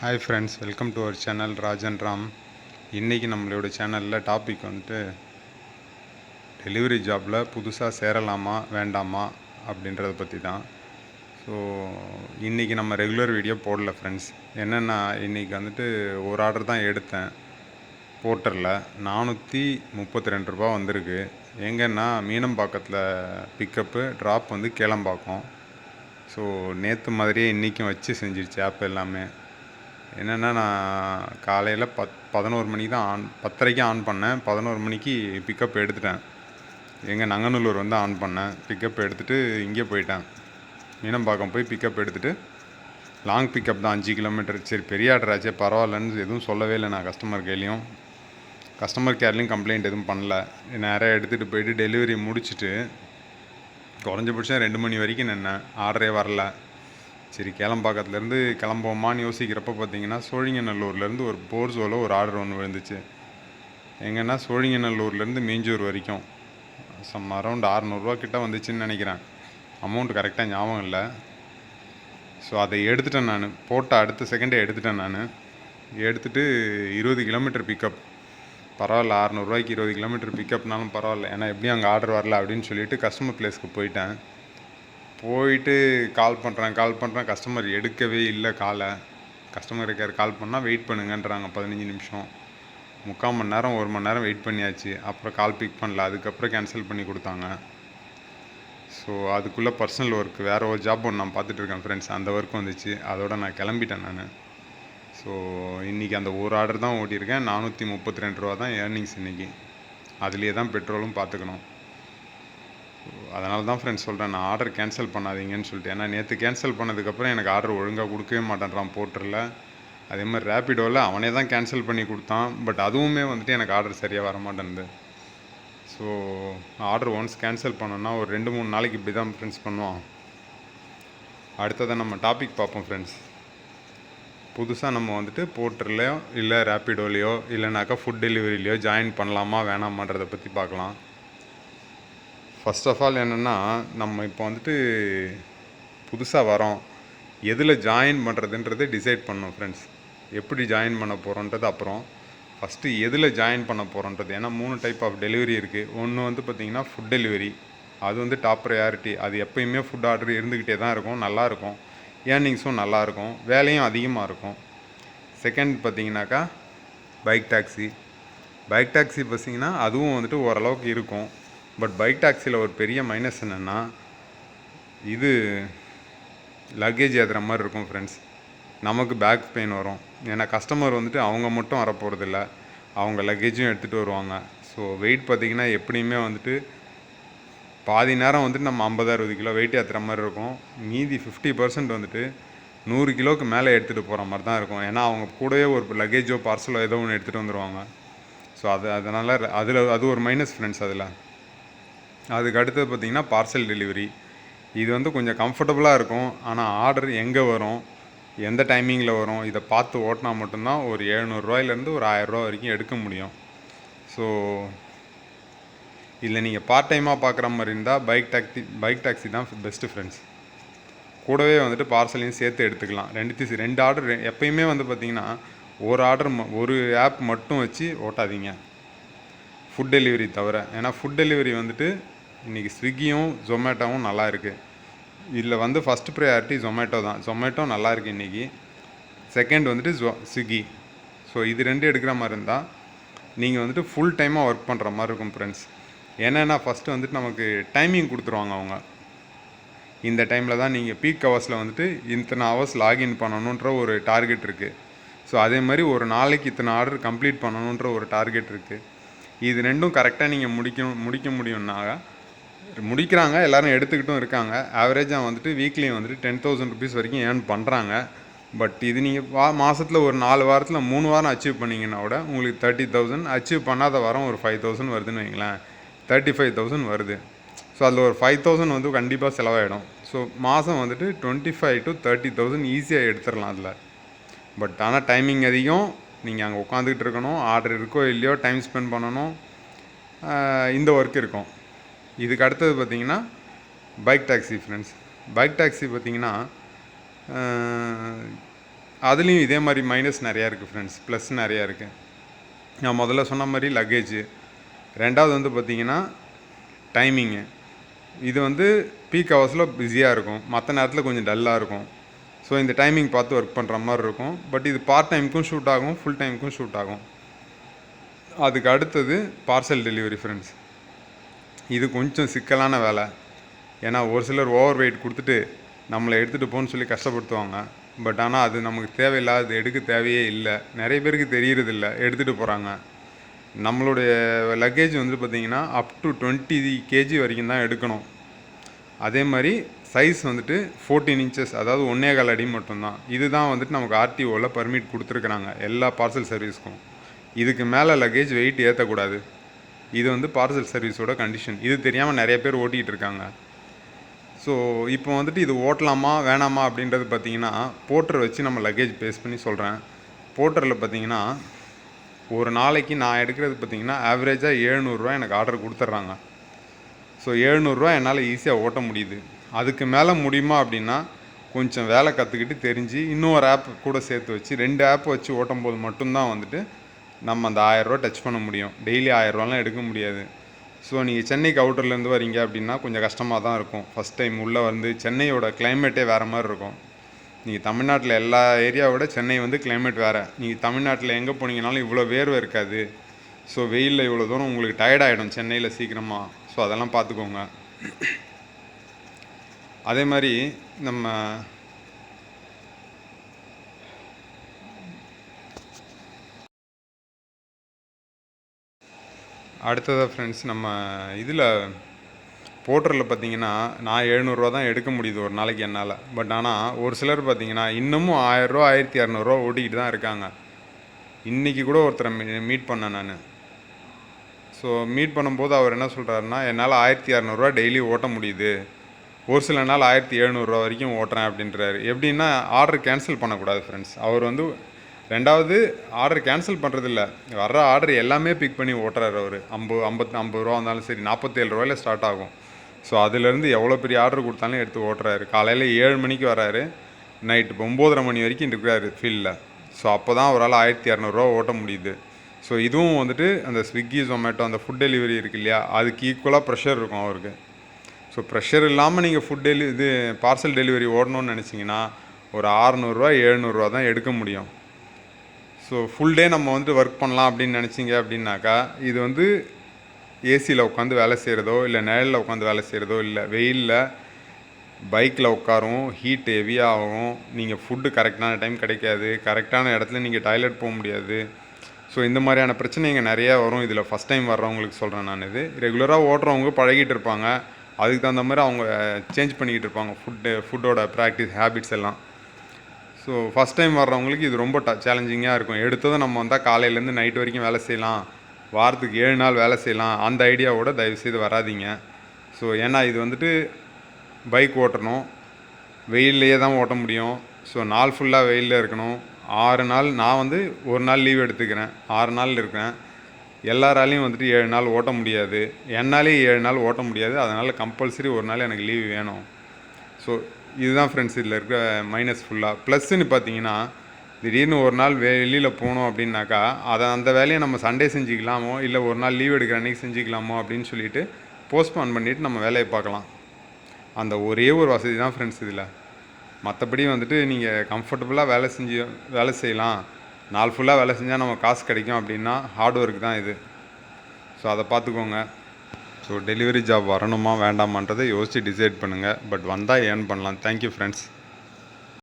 Hi friends welcome to our channel Rajan Ram இன்றைக்கி நம்மளோட சேனலில் டாபிக் வந்துட்டு டெலிவரி ஜாப்பில் புதுசாக சேரலாமா வேண்டாமா அப்படின்றத பற்றி தான் ஸோ இன்றைக்கி நம்ம ரெகுலர் வீடியோ போடல ஃப்ரெண்ட்ஸ் என்னென்னா இன்றைக்கி வந்துட்டு ஒரு ஆர்டர் தான் எடுத்தேன் போர்ட்டரில் நானூற்றி முப்பத்தி ரெண்டு ரூபா வந்திருக்கு. எங்கன்னா மீனம்பாக்கத்தில் பிக்கப்பு ட்ராப் வந்து கேளம்பாக்கம். ஸோ நேற்று மாதிரியே இன்றைக்கும் வச்சு செஞ்சிருச்சு ஆப் எல்லாமே. என்னென்னா நான் காலையில் பத் பதினோரு மணிக்கு தான் ஆன் பத்தரைக்கு ஆன் பண்ணேன். பதினோரு மணிக்கு பிக்கப் எடுத்துட்டேன். எங்கள் நங்கநல்லூர் வந்து ஆன் பண்ணேன். பிக்கப் எடுத்துகிட்டு இங்கே போயிட்டேன். மீனம்பாக்கம் போய் பிக்கப் எடுத்துகிட்டு லாங் பிக்கப் தான் அஞ்சு கிலோமீட்டர் சரி பெரிய ஆட்ராச்சே பரவாயில்லன்னு எதுவும் சொல்லவே இல்லை நான் கஸ்டமர் கையிலையும். கஸ்டமர் கேர்லேயும் கம்ப்ளைண்ட் எதுவும் பண்ணல. நேராக எடுத்துகிட்டு போயிட்டு டெலிவரி முடிச்சுட்டு குறைஞ்சபட்சம் ரெண்டு மணி வரைக்கும் நின்னேன். ஆர்டரே வரல. சரி கேளம்பாக்கத்துலேருந்து கிளம்போமான்னு யோசிக்கிறப்ப பார்த்தீங்கன்னா சோழிங்கநல்லூர்லேருந்து ஒரு போர்ஸோவில் ஒரு ஆர்டர் ஒன்று விழுந்துச்சு. எங்கன்னா சோழிங்கநல்லூர்லேருந்து மீஞ்சூர் வரைக்கும். சம் அரௌண்ட் அறநூறுவா கிட்டே வந்துச்சுன்னு நினைக்கிறேன். அமௌண்ட் கரெக்டாக ஞாபகம் இல்லை. ஸோ அதை எடுத்துட்டேன் நான். போட்ட அடுத்த செகண்டே எடுத்துட்டேன் நான். எடுத்துட்டு இருபது கிலோமீட்டர் பிக்கப் பரவாயில்ல அறநூறுவாய்க்கு இருபது கிலோமீட்டர் பிக்கப்னாலும் பரவாயில்ல. ஏன்னா எப்படியும் அங்கே ஆர்டர் வரல அப்படின்னு சொல்லிட்டு கஸ்டமர் பிளேஸ்க்கு போயிட்டேன். போயிட்டு கால் பண்ணுறேன் கால் பண்ணுறேன் கஸ்டமர் எடுக்கவே இல்லை காலை. கஸ்டமர் கேர் கால் பண்ணால் வெயிட் பண்ணுங்கன்றாங்க. பதினஞ்சு நிமிஷம். முக்கால் மணி நேரம் ஒரு மணி நேரம் வெயிட் பண்ணியாச்சு. அப்புறம் கால் பிக் பண்ணல. அதுக்கப்புறம் கேன்சல் பண்ணி கொடுத்தாங்க. ஸோ அதுக்குள்ளே பர்சனல் ஒர்க் வேறு ஒரு ஜாப் ஒன்று நான் பார்த்துட்டு இருக்கேன் ஃப்ரெண்ட்ஸ் அந்த ஒர்க் வந்துச்சு. அதோட நான் கிளம்பிட்டேன் நான். ஸோ இன்றைக்கி அந்த ஒரு ஆர்டர் தான் ஓட்டியிருக்கேன். நானூற்றி முப்பத்தி ரெண்டு ரூபா தான் ஏர்னிங்ஸ் இன்றைக்கி அதுலேயே தான் பெட்ரோலும் பார்த்துக்கணும். அதனால தான் ஃப்ரெண்ட்ஸ் சொல்கிறேன் நான் ஆர்டர் கேன்சல் பண்ணாதீங்கன்னு சொல்லிட்டு. ஏன்னா நேற்று கேன்சல் பண்ணதுக்கப்புறம் எனக்கு ஆர்டர் ஒழுங்காக கொடுக்கவே மாட்டேன்றான் போர்ட்டரில் அதே மாதிரி ரேப்பிடோவில் அவனே தான் கேன்சல் பண்ணி கொடுத்தான். பட் அதுவுமே வந்துட்டு எனக்கு ஆர்டர் சரியாக வர மாட்டேன்து ஸோ ஆர்டர் ஒன்ஸ் கேன்சல் பண்ணோன்னா ஒரு ரெண்டு மூணு நாளைக்கு இப்படி தான் ஃப்ரெண்ட்ஸ் பண்ணுவான். அடுத்ததை நம்ம டாபிக் பார்ப்போம் ஃப்ரெண்ட்ஸ் புதுசாக நம்ம வந்துட்டு போர்ட்டர்லையோ இல்லை ரேப்பிடோலையோ இல்லைனாக்கா ஃபுட் டெலிவரிலையோ ஜாயின் பண்ணலாமா வேணாமான்றதை பற்றி பார்க்கலாம். ஃபர்ஸ்ட் ஆஃப் ஆல் என்னென்னா நம்ம இப்போ வந்துட்டு புதுசாக வரோம் எதில் ஜாயின் பண்ணுறதுன்றது டிசைட் பண்ணோம் ஃப்ரெண்ட்ஸ் எப்படி ஜாயின் பண்ண போகிறோன்றது அப்புறம். ஃபஸ்ட்டு எதில் ஜாயின் பண்ண போகிறோன்றது ஏன்னா மூணு டைப் ஆஃப் டெலிவரி இருக்குது ஒன்று வந்து பார்த்திங்கன்னா ஃபுட் டெலிவரி அது வந்து டாப் ப்ரையாரிட்டி அது எப்பயுமே ஃபுட் ஆர்டர் இருந்துக்கிட்டே தான் இருக்கும். நல்லாயிருக்கும் ஏர்னிங்ஸும் நல்லாயிருக்கும் வேலையும் அதிகமாக இருக்கும். செகண்ட் பார்த்தீங்கன்னாக்கா பைக் டாக்ஸி பைக் டாக்ஸி பார்த்தீங்கன்னா அதுவும் வந்துட்டு ஓரளவுக்கு இருக்கும். பட் பைக் டாக்ஸியில் ஒரு பெரிய மைனஸ் என்னென்னா இது லக்கேஜ் ஏற்றுற மாதிரி இருக்கும் ஃப்ரெண்ட்ஸ் நமக்கு பேக் பெயின் வரும். ஏன்னா கஸ்டமர் வந்துட்டு அவங்க மட்டும் வரப்போகிறதில்ல அவங்க லக்கேஜும் எடுத்துகிட்டு வருவாங்க. ஸோ வெயிட் பார்த்திங்கன்னா எப்படியுமே வந்துட்டு பாதி நேரம் வந்துட்டு நம்ம ஐம்பது அறுபது கிலோ வெயிட் ஏற்றுற மாதிரி இருக்கும். மீதி ஃபிஃப்டி பர்சன்ட் வந்துட்டு நூறு கிலோவுக்கு மேலே எடுத்துகிட்டு போகிற மாதிரி தான் இருக்கும். ஏன்னா அவங்க கூடவே ஒரு லக்கேஜோ பார்சலோ ஏதோ ஒன்று எடுத்துகிட்டு வந்துடுவாங்க ஸோ அது அதனால் அதில் அது ஒரு மைனஸ் ஃப்ரெண்ட்ஸ் அதில். அதுக்கு அடுத்தது பார்த்திங்கன்னா பார்சல் டெலிவரி இது வந்து கொஞ்சம் கம்ஃபர்டபுளாக இருக்கும். ஆனால் ஆர்டர் எங்கே வரும்? எந்த டைமிங்கில் வரும்? இதை பார்த்து ஓட்டினா மட்டும்தான் ஒரு எழுநூறுவாயிலேருந்து ஒரு ஆயரூவா வரைக்கும் எடுக்க முடியும். ஸோ இல்லை நீங்கள் பார்ட் டைமாக பார்க்குற மாதிரி இருந்தால் பைக் டாக்ஸி பைக் டாக்ஸி தான் பெஸ்ட்டு ஃப்ரெண்ட்ஸ் கூடவே வந்துட்டு பார்சலையும் சேர்த்து எடுத்துக்கலாம். ரெண்டு ரெண்டு ஆர்டர் எப்பயுமே வந்து பார்த்திங்கன்னா ஒரு ஆர்டர் ஒரு ஆப் மட்டும் வச்சு ஓட்டாதீங்க. ஃபுட் டெலிவரி தவிர. ஏன்னா ஃபுட் டெலிவரி வந்துட்டு இன்றைக்கி ஸ்விக்கியும் ஜொமேட்டோவும் நல்லா இருக்குது இதில் வந்து ஃபஸ்ட் ப்ரையாரிட்டி ஜொமேட்டோ தான். ஜொமேட்டோ நல்லா இருக்குது இன்றைக்கி செகண்ட் வந்துட்டு ஜொ ஸ்விக்கி ஸோ இது ரெண்டு எடுக்கிற மாதிரி இருந்தால் நீங்கள் வந்துட்டு ஃபுல் டைமாக ஒர்க் பண்ணுற மாதிரி இருக்கும் ஃப்ரெண்ட்ஸ் என்னென்னா ஃபஸ்ட்டு வந்துட்டு நமக்கு டைமிங் கொடுத்துருவாங்க அவங்க. இந்த டைமில் தான் நீங்கள் பீக் ஹவர்ஸில் வந்துட்டு இத்தனை ஹவர்ஸ் லாகின் பண்ணணுன்ற ஒரு டார்கெட் இருக்குது ஸோ அதே மாதிரி ஒரு நாளைக்கு இத்தனை ஆர்டர் கம்ப்ளீட் பண்ணணுன்ற ஒரு டார்கெட் இருக்குது இது ரெண்டும் கரெக்டாக நீங்கள் முடிக்கணும் முடிக்க முடியும்னாக முடிக்கிறாங்க எல்லோரும் எடுத்துக்கிட்டும் இருக்காங்க. ஆவரேஜாக வந்துட்டு வீக்லி வந்துட்டு டென் தௌசண்ட் ருபீஸ் வரைக்கும் ஏர்ன் பண்ணுறாங்க பட் இது நீங்கள் வா மாதத்தில் ஒரு நாலு வாரத்தில் மூணு வாரம் அச்சீவ் பண்ணிங்கன்னா கூட உங்களுக்கு தேர்ட்டி தௌசண்ட் அச்சீவ் பண்ணாத வாரம் ஒரு ஃபைவ் தௌசண்ட் வருதுன்னு வைங்களேன். தேர்ட்டி ஃபைவ் தௌசண்ட் வருது. ஸோ அதில் ஒரு ஃபைவ் தௌசண்ட் வந்து கண்டிப்பாக செலவாயிடும். ஸோ மாதம் வந்துட்டு twenty five to thirty thousand ஈஸியாக எடுத்துடலாம் அதில். பட் ஆனால் டைமிங் அதிகம். நீங்கள் அங்கே உட்காந்துக்கிட்டு இருக்கணும். ஆர்டர் இருக்கோ இல்லையோ டைம் ஸ்பெண்ட் பண்ணணும். இந்த ஒர்க் இருக்கும். இதுக்கு அடுத்தது பார்த்திங்கன்னா bike taxi friends bike taxi பார்த்திங்கன்னா அதுலேயும் இதே மாதிரி மைனஸ் நிறையா இருக்குது ஃப்ரெண்ட்ஸ் ப்ளஸ் நிறையா இருக்குது நான் முதல்ல சொன்ன மாதிரி லக்கேஜு ரெண்டாவது வந்து பார்த்திங்கன்னா டைமிங்கு இது வந்து பீக் ஹவர்ஸில் பிஸியாக இருக்கும். மற்ற நேரத்தில் கொஞ்சம் டல்லாக இருக்கும். ஸோ இந்த டைமிங் பார்த்து ஒர்க் பண்ணுற மாதிரி இருக்கும். பட் இது பார்ட் டைமுக்கும் ஷூட் ஆகும் ஃபுல் டைமுக்கும் ஷூட் ஆகும். அதுக்கு அடுத்தது பார்சல் டெலிவரி ஃப்ரெண்ட்ஸ் இது கொஞ்சம் சிக்கலான வேலை. ஏன்னா ஒரு சிலர் ஓவர் வெயிட் கொடுத்துட்டு நம்மளை எடுத்துகிட்டு போன்னு சொல்லி கஷ்டப்படுத்துவாங்க. பட் ஆனால் அது நமக்கு தேவையில்லாத எடுக்க தேவையே இல்லை. நிறைய பேருக்கு தெரியறதில்ல. எடுத்துகிட்டு போகிறாங்க நம்மளுடைய லக்கேஜ் வந்து பார்த்திங்கன்னா அப் டு டுவெண்ட்டி கேஜி வரைக்கும் தான் எடுக்கணும். அதே மாதிரி சைஸ் வந்துட்டு ஃபோர்டீன் இன்ச்சஸ் அதாவது ஒன்றே கால் அடி மட்டும்தான். இதுதான் வந்துட்டு நமக்கு ஆர்டிஓவில் பர்மிட் கொடுத்துருக்குறாங்க. எல்லா பார்சல் சர்வீஸ்க்கும் இதுக்கு மேலே லக்கேஜ் வெயிட் ஏற்றக்கூடாது இது வந்து பார்சல் சர்வீஸோட கண்டிஷன் இது தெரியாமல் நிறைய பேர் ஓட்டிகிட்டு இருக்காங்க. ஸோ இப்போ வந்துட்டு இது ஓட்டலாமா வேணாமா அப்படின்றது பார்த்தீங்கன்னா போர்ட்டர் வச்சு நம்ம லக்கேஜ் பேஸ் பண்ணி சொல்கிறேன் போர்ட்டரில் பார்த்தீங்கன்னா ஒரு நாளைக்கு நான் எடுக்கிறது பார்த்தீங்கன்னா ஆவரேஜாக எழுநூறுரூவா எனக்கு ஆர்டர் கொடுத்துட்றாங்க. ஸோ எழுநூறுரூவா என்னால் ஈஸியாக ஓட்ட முடியுது. அதுக்கு மேலே முடியுமா அப்படின்னா கொஞ்சம் வேலை கற்றுக்கிட்டு தெரிஞ்சு இன்னொரு ஆப் கூட சேர்த்து வச்சு ரெண்டு ஆப் வச்சு ஓட்டும் போது மட்டும்தான் வந்துட்டு நம்ம அந்த ஆயரூவா டச் பண்ண முடியும். டெய்லி ஆயரூவாலாம் எடுக்க முடியாது. ஸோ நீங்கள் சென்னைக்கு அவுட்டர்லேருந்து வரீங்க அப்படின்னா கொஞ்சம் கஷ்டமாக தான் இருக்கும். ஃபஸ்ட் டைம் உள்ளே வந்து சென்னையோட கிளைமேட்டே வேறு மாதிரி இருக்கும். நீங்கள் தமிழ்நாட்டில் எல்லா ஏரியாவை விட சென்னை வந்து கிளைமேட் வேறு. நீங்கள் தமிழ்நாட்டில் எங்கே போனீங்கனாலும் இவ்வளோ வேர்வை இருக்காது. ஸோ வெயிலில் இவ்வளோ தூரம் உங்களுக்கு டயர்டாகிடும் சென்னையில் சீக்கிரமாக ஸோ அதெல்லாம் பார்த்துக்கோங்க. அதே மாதிரி நம்ம அடுத்ததாக ஃப்ரெண்ட்ஸ் நம்ம இதில் போர்ட்டரில் பார்த்தீங்கன்னா நான் எழுநூறுவா தான் எடுக்க முடியுது ஒரு நாளைக்கு என்னால். பட் ஆனால் ஒரு சிலர் பார்த்தீங்கன்னா இன்னமும் ஆயிரரூவா ஆயிரத்தி இரநூறுவா ஓட்டிக்கிட்டு தான் இருக்காங்க. இன்றைக்கி கூட ஒருத்தரை மீ மீட் பண்ணேன் நான். ஸோ மீட் பண்ணும்போது அவர் என்ன சொல்கிறாருன்னா என்னால் ஆயிரத்தி இரநூறுவா டெய்லி ஓட்ட முடியுது. ஒரு சில நாள் ஆயிரத்தி எழுநூறுவா வரைக்கும் ஓட்டுறேன் அப்படின்றாரு. எப்படின்னா ஆர்டர் கேன்சல் பண்ணக்கூடாது ஃப்ரெண்ட்ஸ் அவர் வந்து ரெண்டாவது ஆர்டர் கேன்சல் பண்ணுறதில்ல வர்ற ஆர்டர் எல்லாமே பிக் பண்ணி ஓட்டுறாரு அவர். ஐம்பது ஐம்பத்து ஐம்பது ரூபா இருந்தாலும் சரி நாற்பத்தேழு ரூபாயில் ஸ்டார்ட் ஆகும். ஸோ அதுலேருந்து எவ்வளோ பெரிய ஆர்டர் கொடுத்தாலும் எடுத்து ஓட்டுறாரு. காலையில் ஏழு மணிக்கு வராரு. நைட்டு ஒம்போதரை மணி வரைக்கும் இருக்கிறாரு ஃபீல்டில் ஸோ அப்போ தான் அவரால் ஆயிரத்தி இரநூறுவா ஓட்ட முடியுது. ஸோ இதுவும் வந்துட்டு அந்த ஸ்விக்கி ஜொமேட்டோ அந்த ஃபுட் டெலிவரி இருக்கு இல்லையா அதுக்கு ஈக்குவலாக ப்ரெஷர் இருக்கும் அவருக்கு. ஸோ ப்ரெஷர் இல்லாமல் நீங்கள் ஃபுட் டெலி இது பார்சல் டெலிவரி ஓடணும்னு நினச்சிங்கன்னா ஒரு ஆறுநூறுவா எழுநூறுவா தான் எடுக்க முடியும். ஸோ ஃபுல் டே நம்ம வந்து ஒர்க் பண்ணலாம் அப்படின்னு நினச்சிங்க அப்படின்னாக்கா இது வந்து ஏசியில் உட்காந்து வேலை செய்கிறதோ இல்லை நிழலில் உட்காந்து வேலை செய்கிறதோ இல்லை வெயிலில் பைக்கில் உட்காரும் ஹீட் ஹெவியாகும் நீங்கள் ஃபுட்டு கரெக்டான டைம் கிடைக்காது கரெக்டான இடத்துல நீங்கள் டாய்லெட் போக முடியாது. ஸோ இந்த மாதிரியான பிரச்சனைங்க நிறையா வரும். இதில் ஃபஸ்ட் டைம் வர்றவங்களுக்கு சொல்கிறேன் நான் இது. ரெகுலராக ஓட்டுறவங்க பழகிட்டு இருப்பாங்க. அதுக்கு தகுந்த மாதிரி அவங்க சேஞ்ச் பண்ணிக்கிட்டு இருப்பாங்க. ஃபுட்டு ஃபுட்டோட ப்ராக்டிஸ் ஹேபிட்ஸ் எல்லாம். ஸோ ஃபஸ்ட் டைம் வர்றவங்களுக்கு இது ரொம்ப ட சேலஞ்சிங்காக இருக்கும். எடுத்ததும் நம்ம வந்தால் காலையிலேருந்து நைட் வரைக்கும் வேலை செய்யலாம். வாரத்துக்கு ஏழு நாள் வேலை செய்யலாம். அந்த ஐடியாவோட தயவுசெய்து வராதீங்க. ஸோ ஏன்னா இது வந்துட்டு பைக் ஓட்டணும். வெயில்லையே தான் ஓட்ட முடியும். ஸோ நாள் ஃபுல்லாக வெயிலில் இருக்கணும். ஆறு நாள் நான் வந்து ஒரு நாள் லீவ் எடுத்துக்கிறேன். ஆறு நாள் இருக்கேன் எல்லாராலையும் வந்துட்டு ஏழு நாள் ஓட்ட முடியாது. என்னாலே ஏழு நாள் ஓட்ட முடியாது. அதனால் கம்பல்சரி ஒரு நாள் எனக்கு லீவ் வேணும். ஸோ இதுதான் ஃப்ரெண்ட்ஸ் இதில் இருக்க மைனஸ் ஃபுல்லாக ப்ளஸ்ன்னு பார்த்தீங்கன்னா திடீர்னு ஒரு நாள் வெளியில் போகணும் அப்படின்னாக்கா அதை அந்த வேலையை நம்ம சண்டே செஞ்சுக்கலாமோ இல்லை ஒரு நாள் லீவ் எடுக்கிற அன்றைக்கி செஞ்சுக்கலாமோ அப்படின்னு சொல்லிட்டு போஸ்ட்போன் பண்ணிவிட்டு நம்ம வேலையை பார்க்கலாம். அந்த ஒரே ஒரு வசதி தான் ஃப்ரெண்ட்ஸ் இதில். மற்றபடி வந்துட்டு நீங்கள் கம்ஃபர்டபுளாக வேலை செஞ்சு வேலை செய்யலாம். நாள் ஃபுல்லாக வேலை செஞ்சால் நம்ம காசு கிடைக்கும் அப்படின்னா ஹார்ட் ஒர்க் தான் இது. ஸோ அதை பார்த்துக்கோங்க. ஸோ டெலிவரி ஜாப் வரணுமா வேண்டாமான்றதை யோசித்து டிசைட் பண்ணுங்கள் பட் வந்தால் ஏர்ன் பண்ணலாம். Thank you friends